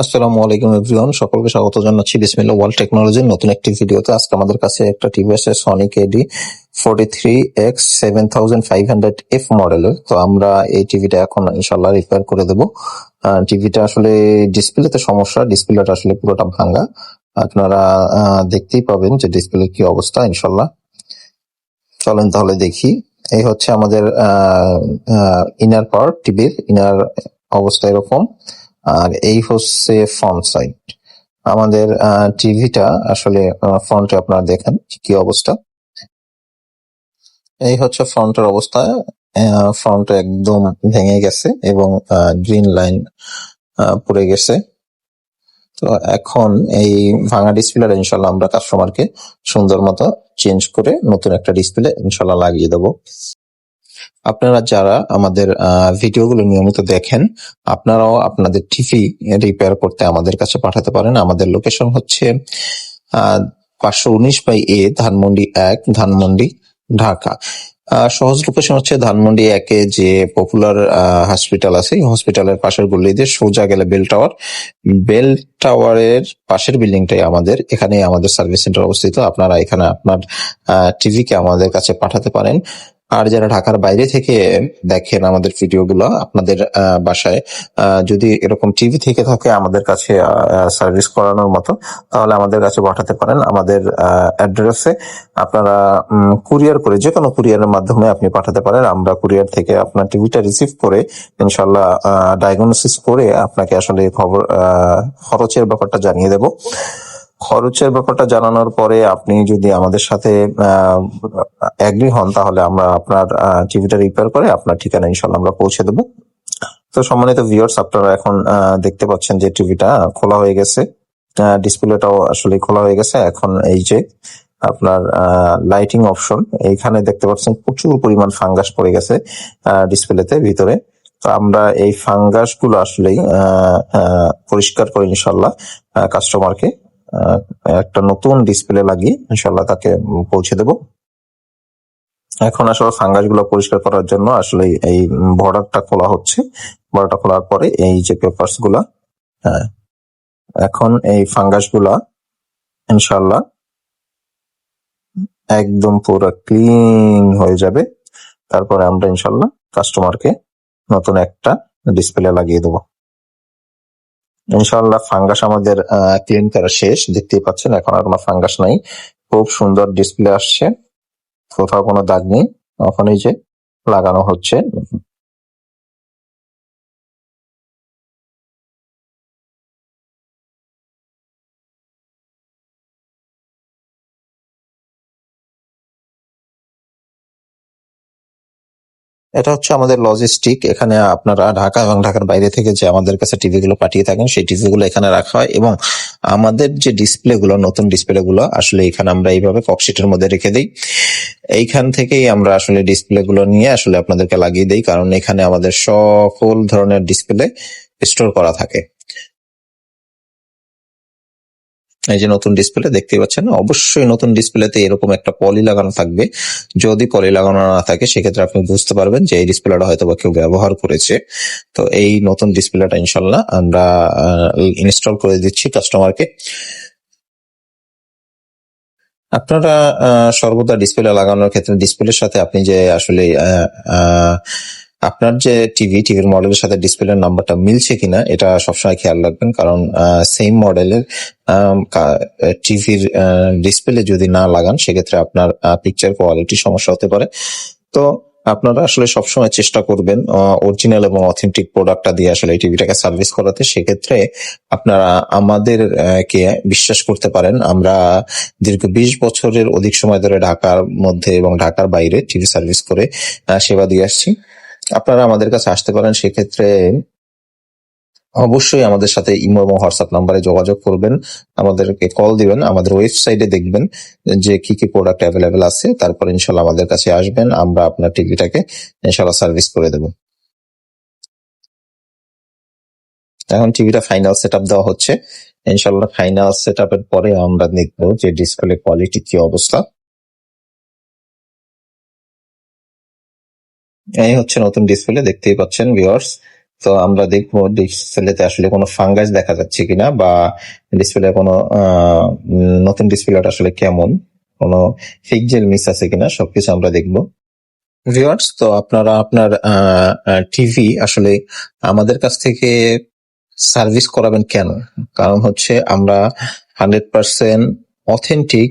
আসসালামু আলাইকুম এভরিওয়ান, সকলকে স্বাগত জানাচ্ছি বিসমিল্লাহ ওয়ার্ল্ড টেকনোলজির নতুন একটি ভিডিওতে। আজকে আমাদের কাছে একটা টিভি আছে Sonic AD forty three X seven thousand five hundred F মডেলের তো আমরা এই টিভিটা এখন ইনশাল্লাহ রিপেয়ার করে দেবো। টিভিটা আসলে ডিসপ্লেতে সমস্যা ডিসপ্লেটা আসলে পুরোটা ভাঙা। আপনারা দেখতেই পাবেন যে ডিসপ্লে কি অবস্থা ইনশাল্লাহ চলেন তাহলে দেখি। এই হচ্ছে আমাদের ইনার পার্ট টিভির ইনার অবস্থা এরকম। আর এই হচ্ছে ফ্রন্ট সাইড আমাদের টিভিটা আসলে ফ্রন্টে আপনারা দেখেন কি অবস্থা। এই হচ্ছে ফ্রন্টের অবস্থা। ফ্রন্ট একদম ভেঙে গেছে এবং গ্রিন লাইন পড়ে গেছে। তো এখন এই ভাঙা ডিসপ্লেটা ইনশাল্লাহ আমরা কাস্টমারকে সুন্দর মতো চেঞ্জ করে নতুন একটা ডিসপ্লে ইনশাল্লাহ লাগিয়ে দেবো। আপনারা যারা আমাদের ভিডিওগুলো নিয়মিত দেখেন, আপনারাও আপনাদের টিভি রিপেয়ার করতে আমাদের কাছে পাঠাতে পারেন। আমাদের লোকেশন হচ্ছে পাঁচশো উনিশ বাই এ ধানমন্ডি এক, ধানমন্ডি, ঢাকা। সহজ লোকেশন হচ্ছে ধানমন্ডি একে যে পপুলার হসপিটাল আছে। হসপিটালের পাশের গলিতে সোজা গেলে বেল টাওয়ার বেল টাওয়ারের পাশের বিল্ডিংটাই আমাদের। এখানে আমাদের সার্ভিস সেন্টার অবস্থিত। আপনারা এখানে আপনার টিভিকে আমাদের কাছে পাঠাতে পারেন। আর যারা ঢাকার বাইরে থেকে দেখেন আমাদের ভিডিওগুলো আপনাদের বাসায় যদি এরকম টিভি থেকে থাকে আমাদের কাছে সার্ভিস করানোর মতো, তাহলে আমাদের কাছে পাঠাতে পারেন। আমাদের অ্যাড্রেসে আপনারা কুরিয়ার করে যে কোনো কুরিয়ারের মাধ্যমে আপনি পাঠাতে পারেন। আমরা কুরিয়ার থেকে আপনার টিভিটা রিসিভ করে ইনশাল্লাহ ডায়াগনোসিস করে আপনাকে আসলে খবর খরচের ব্যাপারটা জানিয়ে দেব। খরচের ব্যাপারটা জানানোর পরে আপনি যদি আমাদের সাথে অ্যাগ্রি হন, তাহলে আমরা আপনার টিভিটা রিপেয়ার করে আপনার ঠিকানা ইনশাল্লাহ আমরা পৌঁছে দেবো। তো সম্মানিত ভিউয়ার্স আপনারা এখন দেখতে পাচ্ছেন যে টিভিটা খোলা হয়ে গেছে। ডিসপ্লেটাও আসলে খোলা হয়ে গেছে। এখন এই যে আপনার লাইটিং অপশন এইখানে দেখতে পাচ্ছেন প্রচুর পরিমাণ ফাঙ্গাস পড়ে গেছে ডিসপ্লেতে ভিতরে। তো আমরা এই ফাঙ্গাসগুলো আসলেই পরিষ্কার করে ইনশাল্লাহ কাস্টমারকে একটা নতুন ডিসপ্লে লাগিয়ে ইনশাল্লাহ তাকে পৌঁছে দেব। এখন আসলে ফাঙ্গাসগুলো পরিষ্কার করার জন্য আসলে এই বর্ডারটা খোলা হচ্ছে। বর্ডারটা খোলার পরে এই যে পেপারসগুলা হ্যাঁ এখন এই ফাঙ্গাসগুলা ইনশাল্লাহ একদম পুরো ক্লিন হয়ে যাবে। তারপরে আমরা ইনশাল্লাহ কাস্টমারকে নতুন একটা ডিসপ্লে লাগিয়ে দেবো। ইনশাল্লাহ ফাঙ্গাস আমাদের ক্লিন করা শেষ। দেখতেই পাচ্ছেন, এখন আর কোনো ফাঙ্গাস নাই। খুব সুন্দর ডিসপ্লে আসছে। কোথাও কোনো দাগ নেই। এখন এই যে লাগানো হচ্ছে। এটা হচ্ছে আমাদের লজিস্টিক এখানে আপনারা ঢাকা এবং ঢাকার বাইরে থেকে যে আমাদের কাছে টিভি গুলো পাঠিয়ে থাকেন, সেই টিভি গুলো এখানে রাখা হয় এবং আমাদের যে ডিসপ্লে গুলো, নতুন ডিসপ্লে গুলো, আসলে এখানে আমরা এইভাবে ককশিটের মধ্যে রেখে দিই। এইখান থেকেই আমরা আসলে ডিসপ্লে গুলো নিয়ে আসলে আপনাদেরকে লাগিয়ে দিই, কারণ এখানে আমাদের সকল ধরনের ডিসপ্লে স্টোর করা থাকে। এই যে নতুন ডিসপ্লে দেখতে পাচ্ছেন, অবশ্যই নতুন ডিসপ্লেতে এরকম একটা পলি লাগানো থাকবে। যদি পলি লাগানো না থাকে, সেক্ষেত্রে আপনি বুঝতে পারবেন যে এই ডিসপ্লেটা হয়তো বা কেউ ব্যবহার করেছে। তো এই নতুন ডিসপ্লেটা ইনশাল্লাহ আমরা ইনস্টল করে দিচ্ছি কাস্টমারকে আপনারা সর্বদা ডিসপ্লে লাগানোর ক্ষেত্রে ডিসপ্লের সাথে আপনি যে আসলে আপনার যে টিভি টিভির মডেলের সাথে ডিসপ্লের নাম্বারটা মিলছে কিনা, এটা সবসময় খেয়াল রাখবেন। কারণ সেম মডেলের টিভির ডিসপ্লে যদি না লাগান, সেক্ষেত্রে আপনার পিকচার কোয়ালিটি সমস্যা হতে পারে। তো আপনারা আসলে সবসময় চেষ্টা করবেন অরিজিনাল এবং অথেন্টিক প্রোডাক্টটা দিয়ে আসলে এই টিভিটাকে সার্ভিস করাতে। সেক্ষেত্রে আপনারা আমাদের কে বিশ্বাস করতে পারেন, আমরা দীর্ঘ বিশ বছরের অধিক সময় ধরে ঢাকার মধ্যে এবং ঢাকার বাইরে টিভি সার্ভিস করে সেবা দিয়ে আসছি। আপনারা আমাদের কাছে আসতে পারেন, সেক্ষেত্রে অবশ্যই আমাদের সাথে ইমো এবং হোয়াটসঅ্যাপ নাম্বারে যোগাযোগ করবেন। আমাদেরকে কল দিবেন, আমাদের ওয়েবসাইটে দেখবেন যে কি কি প্রোডাক্ট অ্যাভেলেবেল আছে, তারপর ইনশাল্লাহ আমাদের কাছে আসবেন, আমরা আপনার টিভিটাকে ইনশাল্লাহ সার্ভিস করে দেব। এখন টিভিটা ফাইনাল সেট দেওয়া হচ্ছে। ইনশাল্লাহ ফাইনাল সেট পরে আমরা দেখব যে ডিসপ্লে কোয়ালিটি কি অবস্থা। এই হচ্ছে নতুন ডিসপ্লে দেখতেই পাচ্ছেন ভিউয়ার্স তো আমরা দেখব ডিসপ্লেতে আসলে কোনো ফাঙ্গাস দেখা যাচ্ছে কিনা বা ডিসপ্লে কোনো নতুন ডিসপ্লেটা আসলে কেমন? কোনো ফিকজেল মিস আছে কিনা? সবকিছু আমরা দেখব। ভিউয়ার্স তো আপনারা আপনার টিভি আসলে আমাদের কাছ থেকে সার্ভিস করাবেন কেন? কারণ হচ্ছে আমরা হান্ড্রেড পার্সেন্ট অথেন্টিক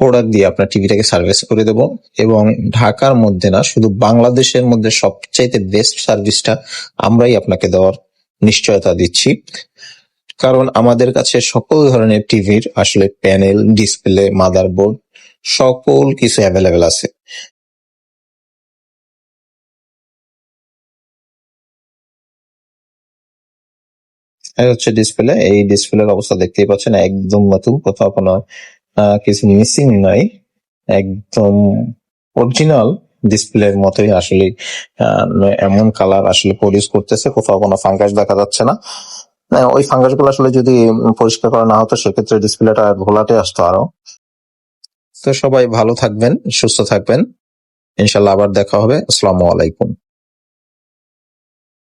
প্রোডাক্ট দিয়ে আপনার টিভিটাকে সার্ভিস করে দেব। এবং ঢাকার মধ্যে না, শুধু বাংলাদেশের মধ্যে সবচাইতে বেস্ট সার্ভিসটা আমরাই আপনাকে দেওয়ার নিশ্চয়তা দিচ্ছি। কারণ আমাদের কাছে সকল ধরনের টিভির আসলে প্যানেল ডিসপ্লে মাদারবোর্ড সকল কিছু অ্যাভেলেবেল আছে। হচ্ছে ডিসপ্লে এই ডিসপ্লের অবস্থা দেখতেই পাচ্ছেন, একদম নতুন, কোথাও কোনো কিছু মিসিং নাই। একদম অরিজিনাল ডিসপ্লের মতোই আসলে এমন কালার আসলে প্রডিউস করতেছে। কোথাও কোনো ফাঙ্গাস দেখা যাচ্ছে না। ওই ফাঙ্গাসগুলো আসলে যদি পরিষ্কার করা না হতো, সেক্ষেত্রে ডিসপ্লেটা ঘোলাটে আসতো আরও। তো সবাই ভালো থাকবেন, সুস্থ থাকবেন। ইনশাল্লাহ আবার দেখা হবে। আসসালামু আলাইকুম।